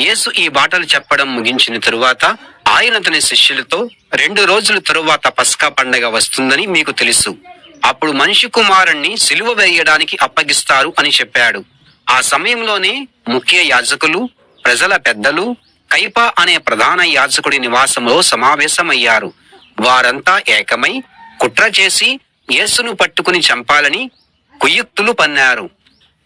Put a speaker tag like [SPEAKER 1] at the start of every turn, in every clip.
[SPEAKER 1] యేసు ఈ బాటలు చెప్పడం ముగించిన తరువాత ఆయన తన శిష్యులతో రెండు రోజుల తరువాత పస్కా పండగ వస్తుందని మీకు తెలుసు. అప్పుడు మనిషి కుమారుణ్ణి సిలువ వేయడానికి అప్పగిస్తారు అని చెప్పాడు. ఆ సమయంలోనే ముఖ్య యాజకులు ప్రజల పెద్దలు కైప అనే ప్రధాన యాజకుడి నివాసంలో సమావేశమయ్యారు. వారంతా ఏకమై కుట్ర చేసి యేసును పట్టుకుని చంపాలని కుయుక్తులు పన్నారు.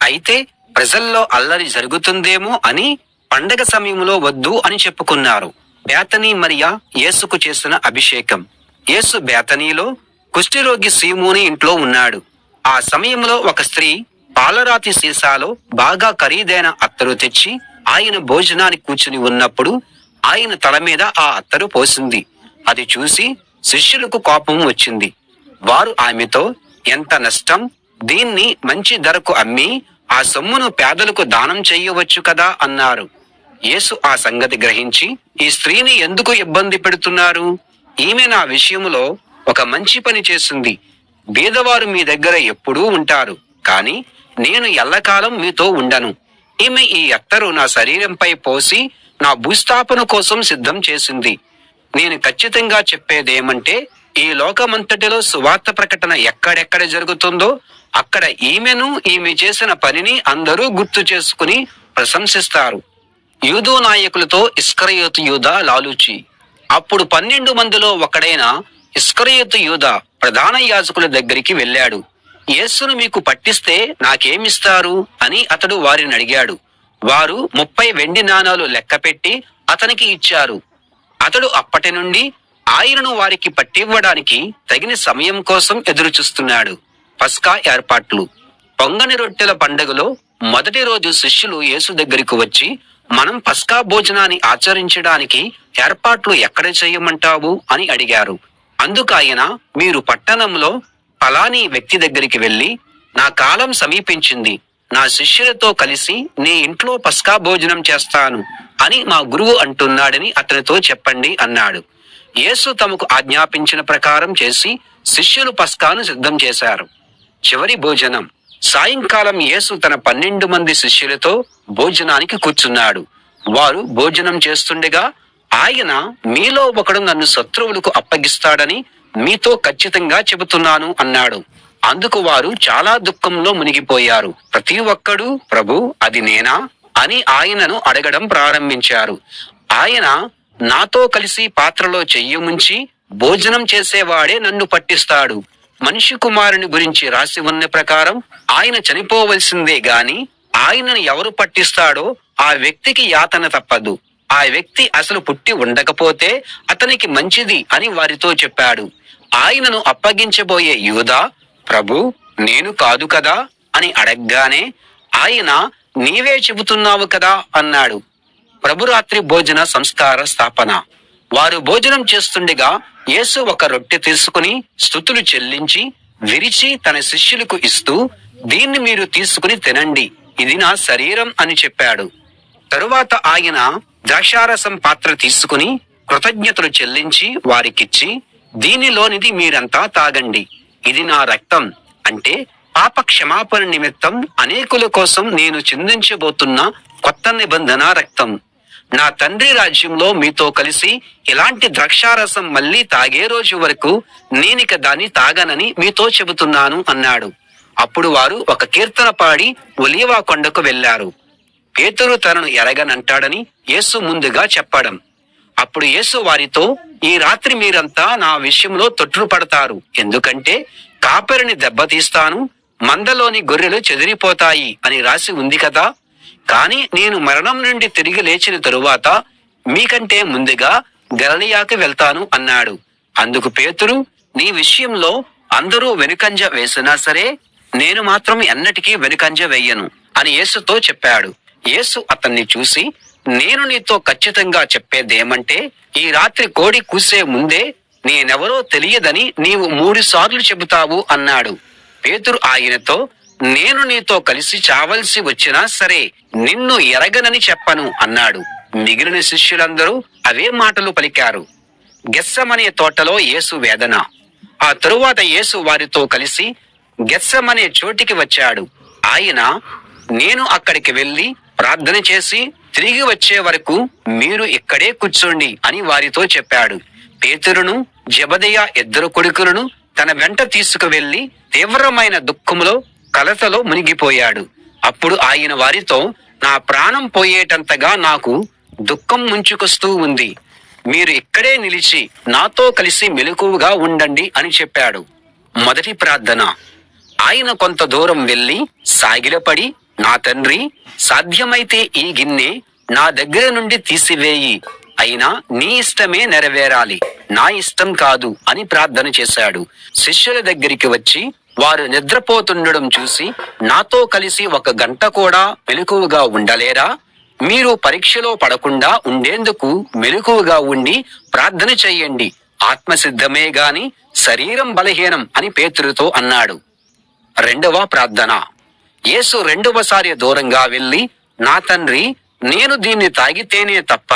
[SPEAKER 1] అయితే ప్రజల్లో అల్లరి జరుగుతుందేమో అని పండగ సమయంలో వద్దు అని చెప్పుకున్నారు. బేతనీ మరియా యేసుకు చేసిన అభిషేకం. యేసు బేతనీలో కుష్ఠిరోగి సీమోని ఇంట్లో ఉన్నాడు. ఆ సమయంలో ఒక స్త్రీ పాలరాతి సీసాలో బాగా ఖరీదైన అత్తరు తెచ్చి ఆయన భోజనానికి కూర్చుని ఉన్నప్పుడు ఆయన తల మీద ఆ అత్తరు పోసింది. అది చూసి శిష్యులకు కోపం వచ్చింది. వారు ఆమెతో ఎంత నష్టం! దీన్ని మంచి ధరకు అమ్మి ఆ సొమ్మును పేదలకు దానం చెయ్యవచ్చు కదా అన్నారు. యేసు ఆ సంగతి గ్రహించి ఈ స్త్రీని ఎందుకు ఇబ్బంది పెడుతున్నారు? ఈమె నా విషయములో ఒక మంచి పని చేసింది. బీదవారు మీ దగ్గర ఎప్పుడూ ఉంటారు కాని నేను ఎల్లకాలం మీతో ఉండను. ఈమె ఈ అత్తరు నా శరీరంపై పోసి నా భూస్థాపన కోసం సిద్ధం చేసింది. నేను ఖచ్చితంగా చెప్పేదేమంటే ఈ లోకమంతటిలో సువార్త ప్రకటన ఎక్కడెక్కడ జరుగుతుందో అక్కడ ఈమెను ఈమె చేసిన పనిని అందరూ గుర్తు చేసుకుని ప్రశంసిస్తారు. యూదు నాయకులతో ఇస్కరయోతు యూద లాలూచి. అప్పుడు పన్నెండు మందిలో ఒకడైన ఇస్కరయోతు యూద ప్రధాన యాజకుల దగ్గరికి వెళ్ళాడు. యేసును మీకు పట్టిస్తే నాకేమిస్తారు? అని అతడు వారిని అడిగాడు. వారు ముప్పై వెండి నాణాలు లెక్కపెట్టి అతనికి ఇచ్చారు. అతడు అప్పటి నుండి ఆయనను వారికి పట్టివ్వడానికి తగిన సమయం కోసం ఎదురుచూస్తున్నాడు. పస్కా ఏర్పాట్లు. పొంగని రొట్టెల పండగలో మొదటి రోజు శిష్యులు యేసు దగ్గరికి వచ్చి మనం పస్కా భోజనాన్ని ఆచరించడానికి ఏర్పాట్లు ఎక్కడ చేయమంటావు అని అడిగారు. అందుకు ఆయన మీరు పట్టణంలో ఫలానీ వ్యక్తి దగ్గరికి వెళ్ళి నా కాలం సమీపించింది. నా శిష్యులతో కలిసి నీ ఇంట్లో పస్కా భోజనం చేస్తాను అని మా గురువు అంటున్నాడని అతనితో చెప్పండి అన్నాడు. యేసు తమకు ఆజ్ఞాపించిన ప్రకారం చేసి శిష్యులు పస్కాను సిద్ధం చేశారు. చివరి భోజనం. సాయంకాలం యేసు తన పన్నెండు మంది శిష్యులతో భోజనానికి కూర్చున్నాడు. వారు భోజనం చేస్తుండగా ఆయన మీలో ఒకడు నన్ను శత్రువులకు అప్పగిస్తాడని మీతో ఖచ్చితంగా చెబుతున్నాను అన్నాడు. అందుకు వారు చాలా దుఃఖంలో మునిగిపోయారు. ప్రతి ఒక్కడు ప్రభు అది నేనా? అని ఆయనను అడగడం ప్రారంభించారు. ఆయన నాతో కలిసి పాత్రలో చెయ్యి ముంచి భోజనం చేసేవాడే నన్ను పట్టిస్తాడు. మనిషి కుమారుని గురించి రాసి ఉన్న ప్రకారం ఆయన చనిపోవలసిందే గాని ఆయనను ఎవరు పట్టిస్తాడో ఆ వ్యక్తికి యాతన తప్పదు. ఆ వ్యక్తి అసలు పుట్టి ఉండకపోతే అతనికి మంచిది అని వారితో చెప్పాడు. ఆయనను అప్పగించబోయే యూదా ప్రభు నేను కాదు కదా అని అడగగానే ఆయన నీవే చెబుతున్నావు కదా అన్నాడు. ప్రభురాత్రి భోజన సంస్కార స్థాపన. వారు భోజనం చేస్తుండగా యేసు ఒక రొట్టె తీసుకుని స్థుతులు చెల్లించి విరిచి తన శిష్యులకు ఇస్తూ దీన్ని మీరు తీసుకుని తినండి. ఇది నా శరీరం అని చెప్పాడు. తరువాత ఆయన ద్రాక్షారసం పాత్ర తీసుకుని కృతజ్ఞతలు చెల్లించి వారికిచ్చి దీనిలోనిది మీరంతా తాగండి. ఇది నా రక్తం. అంటే పాప క్షమాపణ నిమిత్తం అనేకుల కోసం నేను చిందించబోతున్న కొత్త నిబంధన రక్తం. నా తండ్రి రాజ్యంలో మీతో కలిసి ఇలాంటి ద్రాక్షారసం మళ్ళీ తాగే రోజు వరకు నేనిక దాన్ని తాగనని మీతో చెబుతున్నాను అన్నాడు. అప్పుడు వారు ఒక కీర్తన పాడి ఒలీవా కొండకు వెళ్ళారు పేతురు తనను ఎరగనంటాడని యేసు ముందుగా చెప్పడం. అప్పుడు యేసు వారితో ఈ రాత్రి మీరంతా నా విషయంలో తొట్టు పడతారు. ఎందుకంటే కాపరిని దెబ్బతీస్తాను మందలోని గొర్రెలు చెదిరిపోతాయి అని రాసి ఉంది కదా కానీ నేను మరణం నుండి తిరిగి లేచిన తరువాత మీకంటే ముందుగా గలలియాకి వెళ్తాను అన్నాడు. అందుకు పేతురు నీ విషయంలో అందరూ వెనుకంజ వేసినా సరే నేను మాత్రం ఎన్నటికీ వెనుకంజ వేయను అని యేసుతో చెప్పాడు. యేసు అతన్ని చూసి నేను నీతో ఖచ్చితంగా చెప్పేదేమంటే ఈ రాత్రి కోడి కూసే ముందే నేనెవరో తెలియదని నీవు మూడు సార్లు చెబుతావు అన్నాడు. పేతురు ఆయనతో నేను నీతో కలిసి చావలసి వచ్చినా సరే నిన్ను ఎరగనని చెప్పను అన్నాడు. మిగిలిన శిష్యులందరూ అవే మాటలు పలికారు. గెస్సమనే తోటలో యేసు వేదన. ఆ తరువాత యేసు వారితో కలిసి గెస్సమనే చోటికి వచ్చాడు. ఆయన నేను అక్కడికి వెళ్ళి ప్రార్థన చేసి తిరిగి వచ్చే వరకు మీరు ఇక్కడే కూర్చోండి అని వారితో చెప్పాడు. పేతురును జబదయ ఇద్దరు కొడుకులను తన వెంట తీసుకువెళ్ళి తీవ్రమైన దుఃఖములో కలతలో మునిగిపోయాడు. అప్పుడు ఆయన వారితో నా ప్రాణం పోయేటంతగా నాకు దుఃఖం ముంచుకొస్తూ ఉంది. మీరు ఇక్కడే నిలిచి నాతో కలిసి మెలకువగా ఉండండి అని చెప్పాడు. మొదటి ప్రార్థన. ఆయన కొంత దూరం వెళ్ళి సాగిలపడి నా తండ్రి సాధ్యమైతే ఈ గిన్నె నా దగ్గర నుండి తీసివేయి. అయినా నీ ఇష్టమే నెరవేరాలి. నా ఇష్టం కాదు అని ప్రార్థన చేశాడు. శిష్యుల దగ్గరికి వచ్చి వారు నిద్రపోతుండడం చూసి నాతో కలిసి ఒక గంట కూడా మెలకువగా ఉండలేరా? మీరు పరీక్షలో పడకుండా ఉండేందుకు మెలకువగా ఉండి ప్రార్థన చెయ్యండి ఆత్మసిద్ధమే గాని శరీరం బలహీనం అని పేతురుతో అన్నాడు. రెండవ ప్రార్థన. యేసు రెండవసారి దూరంగా వెళ్ళి నా తండ్రి నేను దీన్ని తాగితేనే తప్ప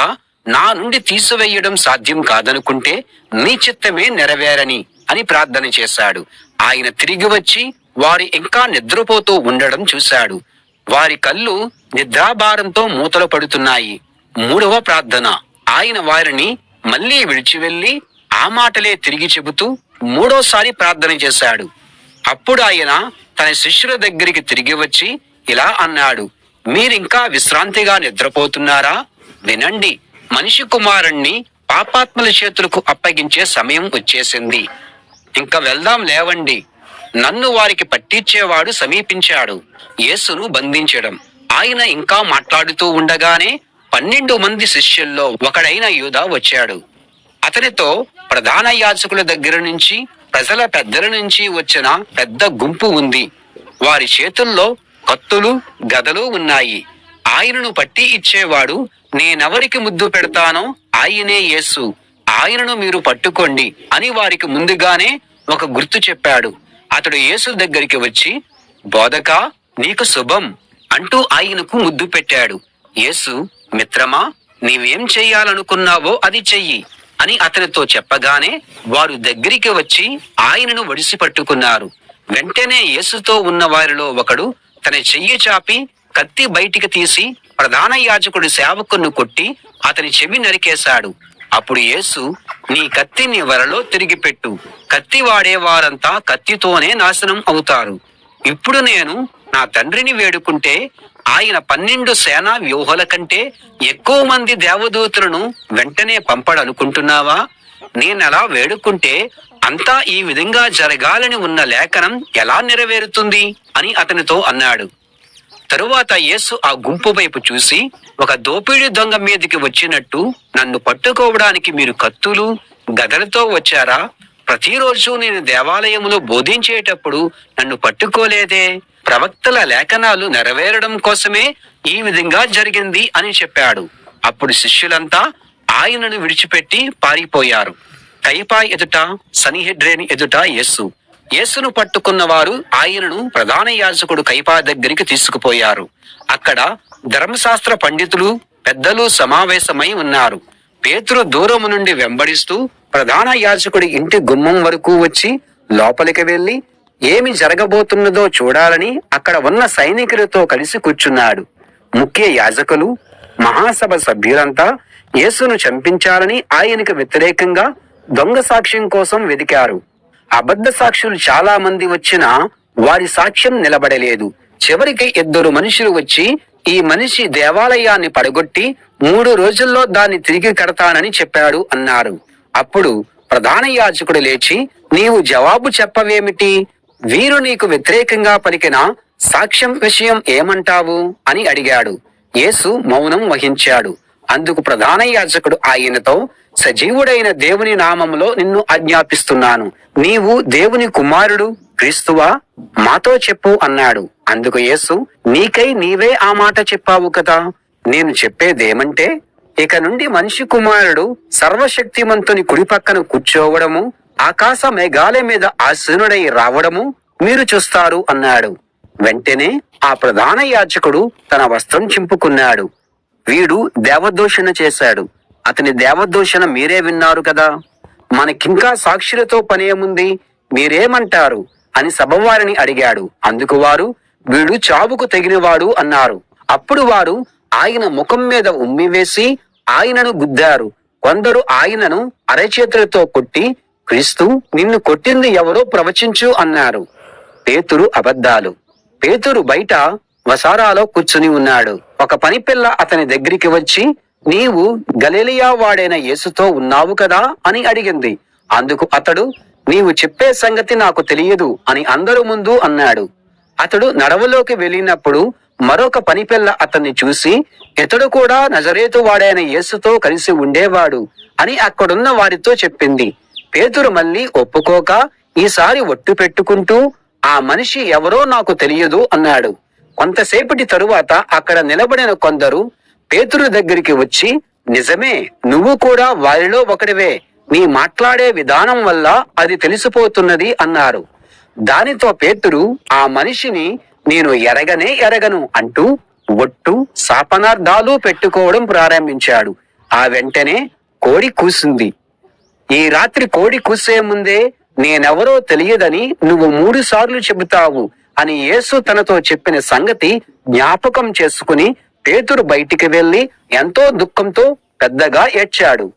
[SPEAKER 1] నా నుండి తీసివేయడం సాధ్యం కాదనుకుంటే నీ చిత్తమే నెరవేరని అని ప్రార్థన చేశాడు. ఆయన తిరిగి వచ్చి వారి ఇంకా నిద్రపోతూ ఉండడం చూశాడు. వారి కళ్ళు నిద్రాభారంతో మూతలు పడుతున్నాయి. మూడవ ప్రార్థన. ఆయన వారిని మళ్ళీ విడిచి వెళ్ళి ఆ మాటలే తిరిగి చెబుతూ మూడోసారి ప్రార్థన చేశాడు. అప్పుడు ఆయన తన శిష్యుల దగ్గరికి తిరిగి వచ్చి ఇలా అన్నాడు మీరింకా విశ్రాంతిగా నిద్రపోతున్నారా? వినండి మనిషి కుమారుణ్ణి పాపాత్మల చేతులకు అప్పగించే సమయం వచ్చేసింది. ఇంకా వెళ్దాం లేవండి. నన్ను వారికి పట్టించేవాడు సమీపించాడు. యేసును బంధించడం. ఆయన ఇంకా మాట్లాడుతూ ఉండగానే పన్నెండు మంది శిష్యుల్లో ఒకడైన యూదా వచ్చాడు. అతనితో ప్రధాన యాజకుల దగ్గర నుంచి ప్రజల పెద్దల నుంచి వచ్చిన పెద్ద గుంపు ఉంది. వారి చేతుల్లో కత్తులు గదలు ఉన్నాయి. ఆయనను పట్టి ఇచ్చేవాడు నేనెవరికి ముద్దు పెడతానో ఆయనే యేసు. ఆయనను మీరు పట్టుకోండి అని వారికి ముందుగానే ఒక గుర్తు చెప్పాడు. అతడు యేసు దగ్గరికి వచ్చి బోధక నీకు శుభం అంటూ ఆయనకు ముద్దు పెట్టాడు. యేసు మిత్రమా నీవేం చెయ్యాలనుకున్నావో అది చెయ్యి అని అతనితో చెప్పగానే వారు దగ్గరికి వచ్చి ఆయనను వడిసి పట్టుకున్నారు. వెంటనే యేసుతో ఉన్న వారిలో ఒకడు తన చెయ్యి చాపి కత్తి బయటికి తీసి ప్రధాన యాజకుడి సేవకును కొట్టి అతని చెవి నరికేశాడు. అప్పుడు యేసు నీ కత్తిని వరలో తిరిగి పెట్టు కత్తి వాడేవారంతా కత్తితోనే నాశనం అవుతారు. ఇప్పుడు నేను నా తండ్రిని వేడుకుంటే ఆయన పన్నెండు సేనా వ్యూహల కంటే ఎక్కువ మంది దేవదూతులను వెంటనే పంపడనుకుంటున్నావా? నేనలా వేడుకుంటే అంతా ఈ విధంగా జరగాలని ఉన్న లేఖనం ఎలా నెరవేరుతుంది? అని అతనితో అన్నాడు. తరువాత యేసు ఆ గుంపు వైపు చూసి ఒక దోపిడీ దొంగ మీదకి వచ్చినట్టు నన్ను పట్టుకోవడానికి మీరు కత్తులు గదలతో వచ్చారా? ప్రతిరోజు నేను దేవాలయములో బోధించేటప్పుడు నన్ను పట్టుకోలేదే. ప్రవక్తల లేఖనాలు నెరవేరడం కోసమే ఈ విధంగా జరిగింది అని చెప్పాడు. అప్పుడు శిష్యులంతా ఆయనను విడిచిపెట్టి పారిపోయారు. కైపా ఎదుట సనిహెడ్రేని ఎదుట యేసు. యేసును పట్టుకున్న వారు ఆయనను ప్రధాన యాజకుడు కైపా దగ్గరికి తీసుకుపోయారు. అక్కడ ధర్మశాస్త్ర పండితులు పెద్దలు సమావేశమై ఉన్నారు. పేతురు దూరము నుండి వెంబడిస్తూ ప్రధాన యాజకుడి ఇంటి గుమ్మం వరకు వచ్చి లోపలికి వెళ్ళి ఏమి జరగబోతున్నదో చూడాలని అక్కడ ఉన్న సైనికులతో కలిసి కూర్చున్నాడు. ముఖ్య యాజకులు మహాసభ సభ్యులంతా యేసును చంపించాలని ఆయనకు వ్యతిరేకంగా దొంగ సాక్ష్యం కోసం వెదికారు. అబద్ధ సాక్షులు చాలా మంది వచ్చినా వారి సాక్ష్యం నిలబడలేదు. చివరికి ఇద్దరు మనుషులు వచ్చి ఈ మనిషి దేవాలయాన్ని పడగొట్టి మూడు రోజుల్లో దాన్ని తిరిగి కడతానని చెప్పాడు అన్నారు. అప్పుడు ప్రధాన యాజకుడు లేచి నీవు జవాబు చెప్పవేమిటి? వీరు నీకు వ్యతిరేకంగా పలికిన సాక్ష్యం విషయం ఏమంటావు? అని అడిగాడు. యేసు మౌనం వహించాడు. అందుకు ప్రధాన యాజకుడు ఆయనతో సజీవుడైన దేవుని నామములో నిన్ను ఆజ్ఞాపిస్తున్నాను. నీవు దేవుని కుమారుడు క్రీస్తువా? మాతో చెప్పు అన్నాడు. అందుకు యేసు నీకై నీవే ఆ మాట చెప్పావు కదా? నేను చెప్పేదేమంటే ఇక నుండి మనిషి కుమారుడు సర్వశక్తిమంతుని కుడి పక్కన కూర్చోవడము ఆకాశ మేఘాల మీద ఆసీనుడై రావడము మీరు చూస్తారు అన్నాడు. వెంటనే ఆ ప్రధాన యాచకుడు తన వస్త్రం చింపుకున్నాడు. వీడు దేవదూషణ చేశాడు. అతని దేవదూషణ మీరే విన్నారు కదా? మనకింకా సాక్షులతో పనేముంది మీరేమంటారు? అని సభవారిని అడిగాడు. అందుకు వారు వీడు చావుకు తగినవాడు అన్నారు. అప్పుడు వారు ఆయన ముఖం మీద ఉమ్మివేసి ఆయనను గుద్దారు. కొందరు ఆయనను అరచేతులతో కొట్టి క్రీస్తు నిన్ను కొట్టింది ఎవరో ప్రవచించు అన్నారు. పేతురు అబద్ధాలు. పేతురు బయట వసారాలో కూర్చుని ఉన్నాడు. ఒక పనిపిల్ల అతని దగ్గరికి వచ్చి నీవు గలిలియా వాడైన యేసుతో ఉన్నావు కదా అని అడిగింది. అందుకు అతడు నీవు చెప్పే సంగతి నాకు తెలియదు అని అందరూ ముందు అన్నాడు. అతడు నడవలోకి వెళ్ళినప్పుడు మరొక పనిపిల్ల అతన్ని చూసి ఇతడు కూడా నజరేతు వాడైన యేసుతో కలిసి ఉండేవాడు అని అక్కడున్న వారితో చెప్పింది. పేతురు మళ్ళీ ఒప్పుకోక ఈసారి ఒట్టు పెట్టుకుంటూ ఆ మనిషి ఎవరో నాకు తెలియదు అన్నాడు. కొంతసేపటి తరువాత అక్కడ నిలబడిన కొందరు పేతురు దగ్గరికి వచ్చి నిజమే నువ్వు కూడా వారిలో ఒకడివే. నీ మాట్లాడే విధానం వల్ల అది తెలిసిపోతున్నది అన్నారు. దానితో పేతురు ఆ మనిషిని నేను ఎరగనే ఎరగను అంటూ ఒట్టు శాపనార్థాలు పెట్టుకోవడం ప్రారంభించాడు. ఆ వెంటనే కోడి కూసింది. ఈ రాత్రి కోడి కూసే ముందే నేనెవరో తెలియదని నువ్వు మూడు సార్లు చెబుతావు అని యేసు తనతో చెప్పిన సంగతి జ్ఞాపకం చేసుకుని పేతురు బయటికి వెళ్ళి ఎంతో దుఃఖంతో పెద్దగా ఏడ్చాడు.